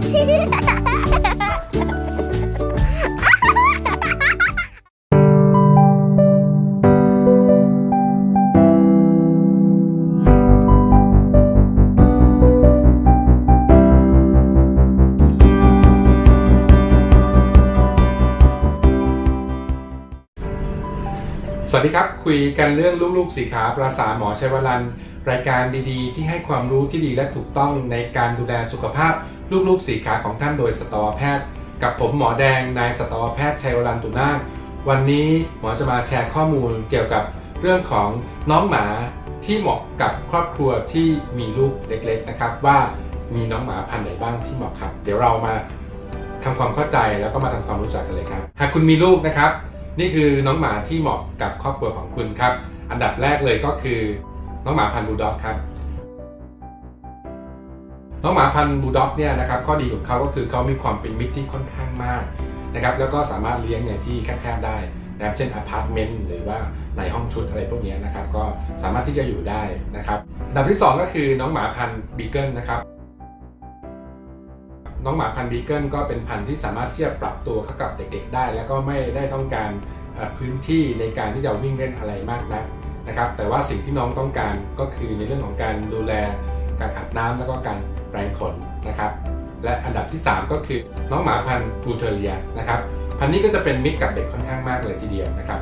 สวัสดีครับ คุยกันเรื่องลูกๆสีขาประสาหมอชัยวรันรายการดีๆ ที่ให้ความรู้ที่ดีและถูกต้องในการดูแลสุขภาพ ลูกๆสีขาของท่านโดยสตวแพทย์ กับผมหมอแดงนายสตวแพทย์ชัยวรันตุนาควันนี้หมอจะมาแชร์ข้อมูลเกี่ยวกับเรื่องของน้องหมาที่เหมาะกับครอบครัวที่มีลูกเล็ก ๆนะครับ ว่ามีน้องหมาพันธุ์ไหนบ้างที่เหมาะครับ เดี๋ยวเรามาทำความเข้าใจแล้วก็มาทำความรู้จักกันเลยครับ หากคุณมีลูกนะครับ นี่คือน้องหมาที่เหมาะกับครอบครัวของคุณครับ อันดับแรกเลยก็คือน้องหมาพันธุ์บูลด็อกครับ น้องหมาพันธุ์บูลด็อกเนี่ยนะครับข้อดีของเขาก็คือเขามีความเป็นมิตรที่ค่อนข้างมากนะครับแล้วก็สามารถเลี้ยงในที่แคบๆได้นะครับเช่นอพาร์ตเมนต์หรือว่าในห้องชุดอะไรพวกนี้นะครับก็สามารถที่จะอยู่ได้นะครับอันดับที่สองก็คือน้องหมาพันธุ์บีเกิลนะครับน้องหมาพันธุ์บีเกิลก็เป็นพันธุ์ที่สามารถที่จะปรับตัวเข้ากับเด็กๆได้ แล้วก็ไม่ได้ต้องการพื้นที่ในการที่จะวิ่งเล่นอะไรมากนักนะครับแต่ว่าสิ่งที่น้องต้องการก็คือในเรื่องของการดูแลการอาบน้ำแล้วก็การ แรงขนนะครับ และอันดับที่ 3 ก็คือน้องหมาพันธุ์บูเทเรียนะครับ พันธุ์นี้ก็จะเป็นมิตรกับเด็กค่อนข้างมากเลยทีเดียวนะครับ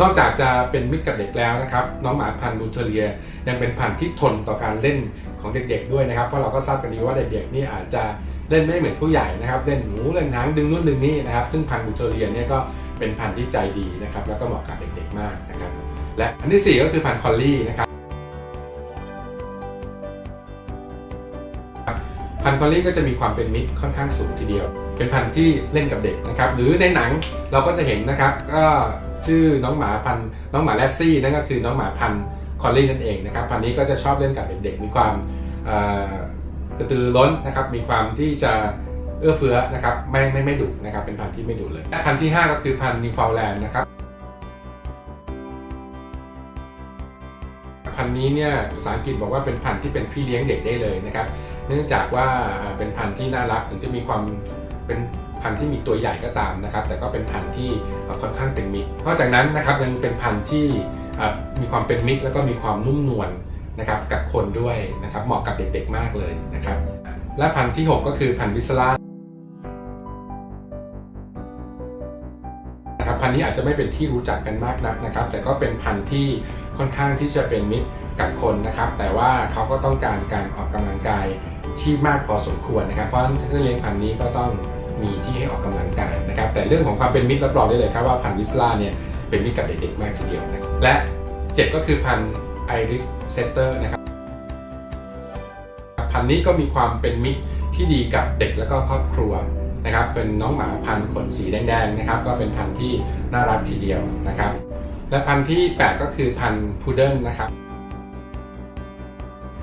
นอกจากจะเป็นมิตรกับเด็กแล้วนะครับ น้องหมาพันธุ์บูเทเรีย ยังเป็นพันธุ์ที่ทนต่อการเล่นของเด็กๆด้วยนะครับ เพราะเราก็ทราบกันดีว่าเด็กๆนี่อาจจะเล่นไม่เหมือนผู้ใหญ่นะครับ เล่นหนูเล่นหางดึงนู่นดึงนี่นะครับ ซึ่งพันธุ์บูเทเรียเนี่ยก็เป็นพันธุ์ที่ใจดีนะครับ แล้วก็เหมาะกับเด็กๆมากนะครับ และอันที่ 4 ก็คือพันธุ์คอลลี่นะครับ อลลี่ก็จะมีความเป็นมิตรค่อนข้างสูงทีเดียว เป็นพันธุ์ที่เล่นกับเด็กนะครับ หรือในหนังเราก็จะเห็นนะครับ ก็ชื่อน้องหมาพันธุ์น้องหมาแรดซี่นั่นก็คือน้องหมาพันธุ์คอลลี่นั่นเองนะครับ พันธุ์นี้ก็จะชอบเล่นกับเด็กๆ มีความเอ่อกระตือร้นนะครับ มีความที่จะเอื้อเฟื้อนะครับไม่ไม่ไม่ดุนะครับ เป็นพันธุ์ที่ไม่ดุเลยและพันธุ์ที่ 5 ก็คือพันธุ์นิวฟาวแลนด์นะครับพันธุ์นี้เนี่ยภาษาอังกฤษบอกว่าเป็นพันธุ์ที่เป็นพี่เลี้ยงเด็กได้เลยนะครับ เนื่องจากว่าเป็นพันธุ์ที่น่ารักถึงจะมีความเป็นพันธุ์ที่มีตัวใหญ่ก็ตามนะครับ แต่ก็เป็นพันธุ์ที่ค่อนข้างเป็นมิตรนอกจากนั้นนะครับยังเป็นพันธุ์ที่มีความเป็นมิตรแล้วก็มีความนุ่มนวลนะครับกับคนด้วยนะครับเหมาะกับเด็กๆมากเลยนะครับ และพันธุ์ที่ 6 ก็คือพันธุ์วิสลานะครับพันธุ์นี้อาจจะไม่เป็นที่รู้จักกันมากนักนะครับ แต่ก็เป็นพันธุ์ที่ค่อนข้างที่จะเป็นมิตรกับคนนะครับ แต่ว่าเขาก็ต้องการการออกกำลังกาย ที่มากพอสมควรนะครับ เพราะฉะนั้นถ้าเลี้ยงพันธุ์นี้ก็ต้องมีที่ให้ออกกำลังกายนะครับ แต่เรื่องของความเป็นมิตรรับรองได้เลยครับว่าพันธุ์วิสลาเนี่ยเป็นมิตรกับเด็กๆมากทีเดียวนะและ 7 ก็คือพันธุ์ไอริสเซเตอร์นะครับ พันธุ์นี้ก็มีความเป็นมิตรที่ดีกับเด็กและก็ครอบครัวนะครับ เป็นน้องหมาพันธุ์ขนสีแดงๆนะครับ ก็เป็นพันธุ์ที่น่ารักทีเดียวนะครับ และพันธุ์ที่ 8 ก็คือพันธุ์พุดเดิ้ลนะครับ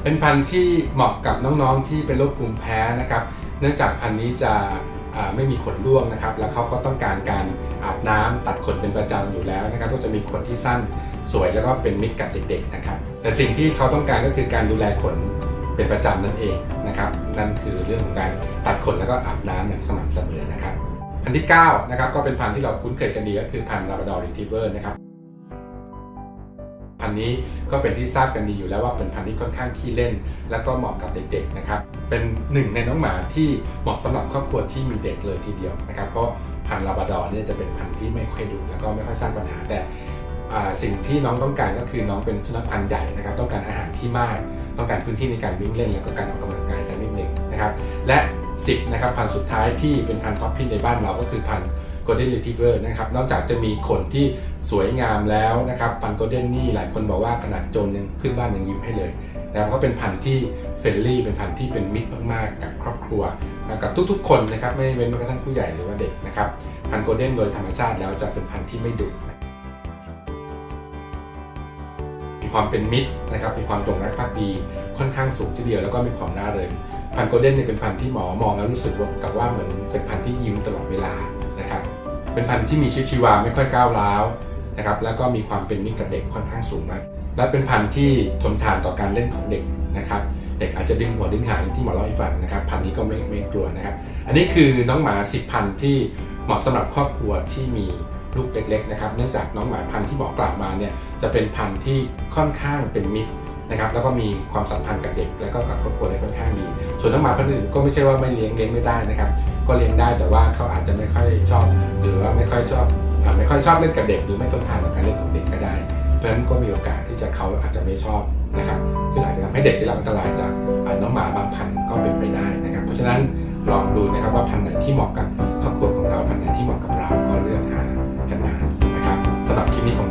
เป็นพันธุ์ที่เหมาะกับน้องๆที่เป็นโรคภูมิแพ้นะครับ เนื่องจากพันธุ์นี้จะไม่มีขนร่วงนะครับ แล้วเขาก็ต้องการการอาบน้ำตัดขนเป็นประจำอยู่แล้วนะครับ ก็จะมีขนที่สั้นสวยแล้วก็เป็นมิตรกับเด็กๆนะครับ แต่สิ่งที่เขาต้องการก็คือการดูแลขนเป็นประจำนั่นเองนะครับ นั่นคือเรื่องของการตัดขนแล้วก็อาบน้ำอย่างสม่ำเสมอนะครับ พันธุ์ที่9นะครับก็เป็นพันธุ์ที่เราคุ้นเคยกันดีก็คือพันธุ์ลาบราดอร์รีทรีเวอร์นะครับ นธุ์นี้ก็เป็นที่ทราบกันดีอยู่แล้วว่าเป็นพันธุ์ที่ค่อนข้างขี้เล่น แล้วก็เหมาะกับเด็กๆนะครับเป็นหนึ่งในน้องหมาที่เหมาะสำหรับครอบครัวที่มีเด็กเลยทีเดียวนะครับเพราะพันธุ์ลาบราดอร์เนี่ยจะเป็นพันธุ์ที่ไม่ค่อยดุแล้วก็ไม่ค่อยสร้างปัญหาแต่สิ่งที่น้องต้องการก็คือน้องเป็นสุนัขพันธุ์ใหญ่นะครับต้องการอาหารที่มาก ต้องการพื้นที่ในการวิ่งเล่น แล้วก็การออกกำลังกายสักนิดหนึ่งนะครับและ 10นะครับพันธุ์สุดท้ายที่เป็นพันธุ์ท็อปพินในบ้านเราก็คือพันธุ์ Golden Retriever นะครับนอกจากจะมีขนที่สวยงามแล้วนะครับพันธุ์ Golden นี่หลายคนบอกว่าขนาดโจรยังขึ้นบ้านยังยิ้มให้เลยนะครับก็เป็นพันธุ์ที่เฟรนลี่เป็นพันธุ์ที่เป็นมิตรมากๆ กับครอบครัวกับทุกๆ คนนะครับไม่เว้นแม้กระทั่งผู้ใหญ่หรือว่าเด็กนะครับพันธุ์ Golden โดยธรรมชาติแล้วจะเป็นพันธุ์ที่ไม่ดุมีความเป็นมิตรนะครับมีความจงรักภักดีค่อนข้างสูงทีเดียวแล้วก็มีความน่าเริงพันธุ์โกลเด้นเนี่ยเป็นพันธุ์ที่หมอมองแล้วรู้สึกว่ากับว่าเหมือนเป็นพันธุ์ที่ยิ้มตลอดเวลา เป็นพันธุ์ที่มีชีวิตชีวาไม่ค่อยก้าวร้าวนะครับแล้วก็มีความเป็นมิตรกับเด็กค่อนข้างสูงมาก และเป็นพันธุ์ที่ทนทานต่อการเล่นของเด็กนะครับเด็กอาจจะดึงหัวดึงหางที่หมอเล่าให้ฟังนะครับพันธุ์นี้ก็ไม่ไม่กลัวนะครับ อันนี้คือน้องหมาสิบพันธุ์ที่เหมาะสำหรับครอบครัวที่มีลูกเล็กๆนะครับเนื่องจากน้องหมาพันธุ์ที่หมอกล่าวมาเนี่ยจะเป็นพันธุ์ที่ค่อนข้างเป็นมิตรนะครับแล้วก็มีความสัมพันธ์กับเด็ก แล้วก็กับครอบครัวได้ค่อนข้างดี ส่วนน้องหมาพันธุ์อื่นก็ไม่ใช่ว่าไม่เลี้ยงเลี้ยงไม่ได้นะครับ ก็เลี้ยงได้แต่ว่าเขาอาจจะไม่ค่อยชอบ หรือว่าไม่ค่อยชอบไม่ค่อยชอบเล่นกับเด็ก หรือไม่ทนทานกับการเล่นของเด็กก็ได้เพราะฉะนั้นก็มีโอกาสที่จะเขาอาจจะไม่ชอบนะครับซึ่งอาจจะทำให้เด็กได้รับอันตรายจากน้องหมาบางพันธุ์ก็เป็นไปได้นะครับ เพราะฉะนั้นลองดูนะครับว่าพันธุ์ไหนที่เหมาะกับครอบครัวของเราพันธุ์ไหนที่เหมาะกับเราก็เลือกหากันมานะครับสำหรับคลิปนี้คงต้อง